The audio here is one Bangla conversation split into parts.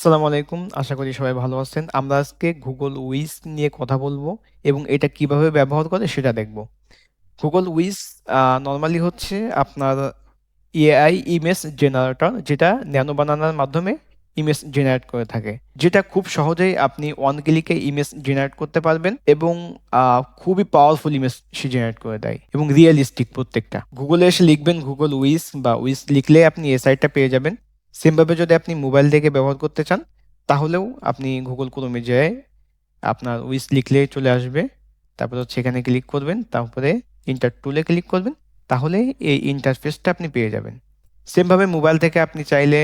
আসসালামু আলাইকুম। আশা করি সবাই ভালো আছেন। আমরা আজকে গুগল Wiz নিয়ে কথা বলব এবং এটা কীভাবে ব্যবহার করে সেটা দেখব। গুগল Wiz নর্মালি হচ্ছে আপনার এআই ইমেজ জেনারেটর যেটা ন্যানো বানানার মাধ্যমে ইমেজ জেনারেট করে থাকে। যেটা খুব সহজেই আপনি ওয়ান ক্লিকে ইমেজ জেনারেট করতে পারবেন এবং খুবই পাওয়ারফুল ইমেজ সে জেনারেট করে দেয় এবং রিয়ালিস্টিক প্রত্যেকটা। গুগলে এসে লিখবেন গুগল Wiz বা Wiz লিখলে আপনি এ সাইটটা পেয়ে যাবেন। সেমভাবে যদি আপনি মোবাইল থেকে ব্যবহার করতে চান, তাহলেও আপনি Chrome এ যেয়ে আপনার Wiz লিখলেই চলে আসবে। তারপর এখানে ক্লিক করবেন। তারপরে ইন্টার টুলে ক্লিক করবেন। তাহলে এই ইন্টারফেসটা আপনি পেয়ে যাবেন। সেমভাবে মোবাইল থেকে আপনি চাইলে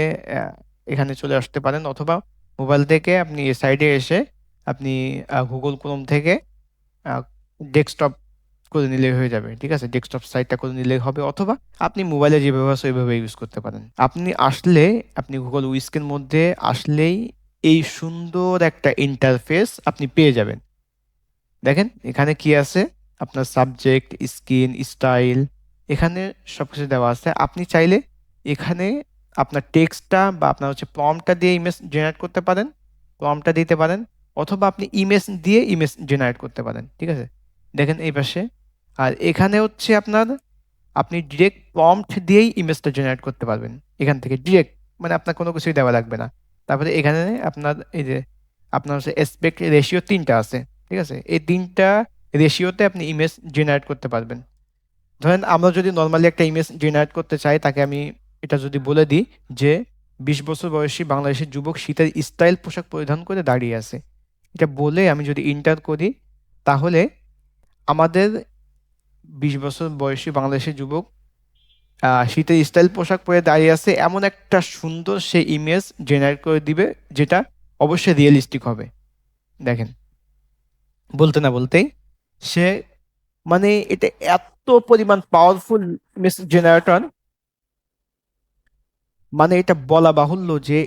এখানে চলে আসতে পারেন, অথবা মোবাইল থেকে আপনি এই সাইডে এসে আপনি Google Chrome থেকে ডেস্কটপ করে নিলে হয়ে যাবে। ঠিক আছে? ডেস্কটপ সাইটটা করে নিলে হবে অথবা আপনি মোবাইলে যেভাবে আছে ওইভাবে ইউজ করতে পারেন। আপনি আসলে আপনি গুগল উইস্কের মধ্যে আসলেই এই সুন্দর একটা ইন্টারফেস আপনি পেয়ে যাবেন। দেখেন এখানে কি আছে? আপনার সাবজেক্ট, স্কিন, স্টাইল এখানে সব কিছু দেওয়া আছে। আপনি চাইলে এখানে আপনার টেক্সটটা বা আপনার হচ্ছে প্রম্পটটা দিয়ে ইমেজ জেনারেট করতে পারেন। প্রম্পটটা দিতে পারেন অথবা আপনি ইমেজ দিয়ে ইমেজ জেনারেট করতে পারেন। ঠিক আছে? দেখেন এই পাশে। আর এখানে হচ্ছে আপনার, আপনি ডিরেক্ট প্রম্পট দিয়েই ইমেজটা জেনারেট করতে পারবেন। এখান থেকে ডিরেক্ট মানে আপনার কোনো কিছুই দেওয়া লাগবে না। তারপরে এখানে আপনার এই যে, আপনার হচ্ছে অ্যাসপেক্ট রেশিও তিনটা আছে। ঠিক আছে? এই তিনটা রেশিওতে আপনি ইমেজ জেনারেট করতে পারবেন। ধরেন আমরা যদি নর্মালি একটা ইমেজ জেনারেট করতে চাই, তাকে আমি এটা যদি বলে দিই যে ২০ বছর বয়সী বাংলাদেশের যুবক শীতের স্টাইল পোশাক পরিধান করে দাঁড়িয়ে আছে। এটা বলে আমি যদি ইন্টার করি, তাহলে আমাদের ২০ বছর বয়সী বাংলাদেশের যুবক শীতের স্টাইল পোশাক পরে দাঁড়িয়ে আছে এমন একটা সুন্দর সে ইমেজ জেনারেট করে দিবে, যেটা অবশ্যই রিয়ালিস্টিক হবে। দেখেন। বলতে না বলতেই সে মানে এটা এত পরিমাণ পাওয়ারফুল ইমেজ জেনারেটর মানে এটা বলা বাহুল্য যে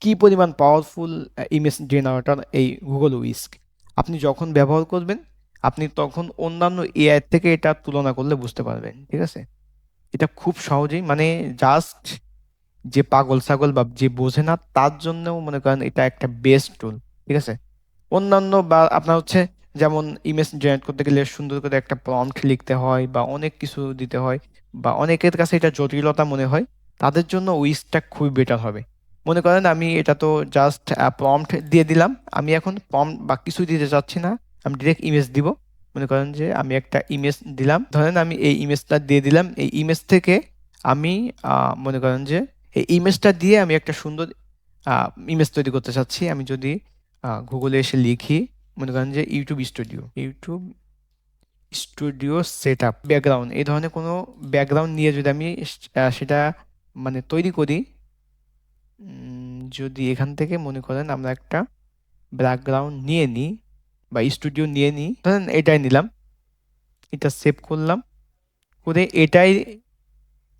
কি পরিমাণ পাওয়ারফুল ইমেজ জেনারেটর এই গুগল উইস্ক আপনি যখন ব্যবহার করবেন আপনি তখন অন্যান্য এআই থেকে এটা তুলনা করলে বুঝতে পারবেন। ঠিক আছে? এটা খুব সহজেই মানে জাস্ট যে পাগল-ছাগল বা যে বোঝে না, তার জন্যও মনে করেন এটা একটা বেস্ট টুল। ঠিক আছে? অন্যান্য বা আপনার হচ্ছে যেমন ইমেজ জেনারেট করতে গেলে সুন্দর করে একটা প্রম্পট লিখতে হয় বা অনেক কিছু দিতে হয় বা অনেকের কাছে এটা জটিলতা মনে হয়। তাদের জন্য Wizটা খুবই বেটার হবে। মনে করেন আমি এটা তো জাস্ট প্রম্পট দিয়ে দিলাম। আমি এখন প্রম্পট বা কিছুই দিতে চাচ্ছি না। আমি ডিরেক্ট ইমেজ দিব। মনে করেন যে আমি একটা ইমেজ দিলাম। ধরেন আমি এই ইমেজটা দিয়ে দিলাম। এই ইমেজ থেকে আমি মনে করেন যে এই ইমেজটা দিয়ে আমি একটা সুন্দর ইমেজ তৈরি করতে চাচ্ছি। আমি যদি গুগলে এসে লিখি মনে করেন যে YouTube studio, YouTube studio set up background এই ধরনের কোনো ব্যাকগ্রাউন্ড নিয়ে যদি আমি সেটা মানে তৈরি করি যদি এখান থেকে মনে করেন আমরা একটা ব্যাকগ্রাউন্ড নিয়ে নিই বা স্টুডিও নিয়ে নিই। ধরেন এটাই নিলাম। এটা সেভ করলাম। করে এটাই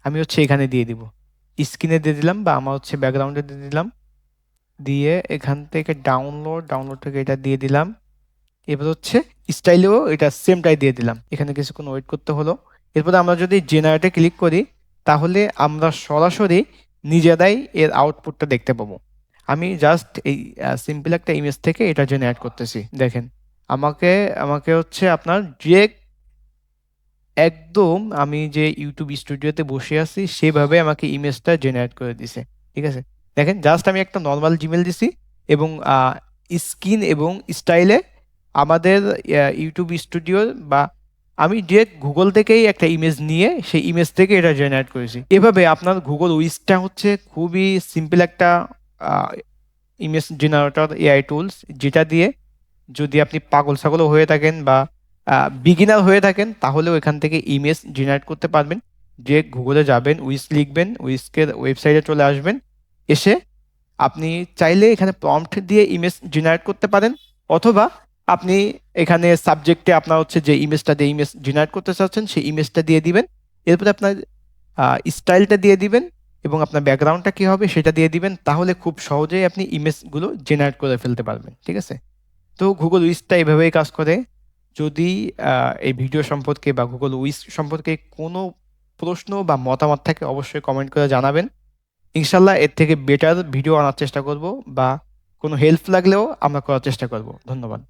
আমি হচ্ছে এখানে দিয়ে দিব। স্ক্রিনে দিয়ে দিলাম বা আমার হচ্ছে ব্যাকগ্রাউন্ডে দিয়ে দিলাম। দিয়ে এখান থেকে ডাউনলোড, ডাউনলোড থেকে এটা দিয়ে দিলাম। এবার হচ্ছে স্টাইলেও এটা সেমটাই দিয়ে দিলাম। এখানে কিছুক্ষণ ওয়েট করতে হলো। এরপরে আমরা যদি জেনারেটে ক্লিক করি তাহলে আমরা সরাসরি নিজেরাই এর আউটপুটটা দেখতে পাবো। আমি জাস্ট এই সিম্পল একটা ইমেজ থেকে এটা জেনারেট করতেছি। দেখেন। আমাকে আমাকে হচ্ছে আপনার ডিরেক্ট একদম আমি যে ইউটিউব স্টুডিওতে বসে আছি, সেভাবে আমাকে ইমেজটা জেনারেট করে দিছে। ঠিক আছে? দেখেন জাস্ট আমি একটা নর্মাল জিমেইল দিছি এবং স্কিন এবং স্টাইলে আমাদের ইউটিউব YouTube স্টুডিও বা আমি ডিরেক্ট গুগল থেকেই একটা ইমেজ নিয়ে, সেই ইমেজ থেকে এটা জেনারেট করেছি। এভাবে আপনার গুগল Wizটা হচ্ছে খুবই সিম্পল একটা ইমেজ জেনারেটর এআই টুলস যেটা দিয়ে যদি আপনি পাগল-ছাগলও হয়ে থাকেন বা বিগিনার হয়ে থাকেন তাহলেও এখান থেকে ইমেজ জেনারেট করতে পারবেন। যে গুগলে যাবেন, উইস লিখবেন, এর ওয়েবসাইটে চলে আসবেন। এসে আপনি চাইলে এখানে প্রম্পট দিয়ে ইমেজ জেনারেট করতে পারেন অথবা আপনি এখানে সাবজেক্টে আপনার হচ্ছে যে ইমেজটা দিয়ে ইমেজ জেনারেট করতে চাচ্ছেন সেই ইমেজটা দিয়ে দিবেন। এরপরে আপনার স্টাইলটা দিয়ে দিবেন এবং আপনার ব্যাকগ্রাউন্ডটা কী হবে সেটা দিয়ে দিবেন। তাহলে খুব সহজেই আপনি ইমেজগুলো জেনারেট করে ফেলতে পারবেন। ঠিক আছে? তো গুগল উইসটা এভাবেই কাজ করে। যদি এই ভিডিও সম্পর্কে বা গুগল উইস সম্পর্কে কোনো প্রশ্ন বা মতামত থাকে, অবশ্যই কমেন্ট করে জানাবেন। ইনশাল্লাহ এর থেকে বেটার ভিডিও আনার চেষ্টা করব বা কোনো হেল্প লাগলেও আমরা করার চেষ্টা করব ধন্যবাদ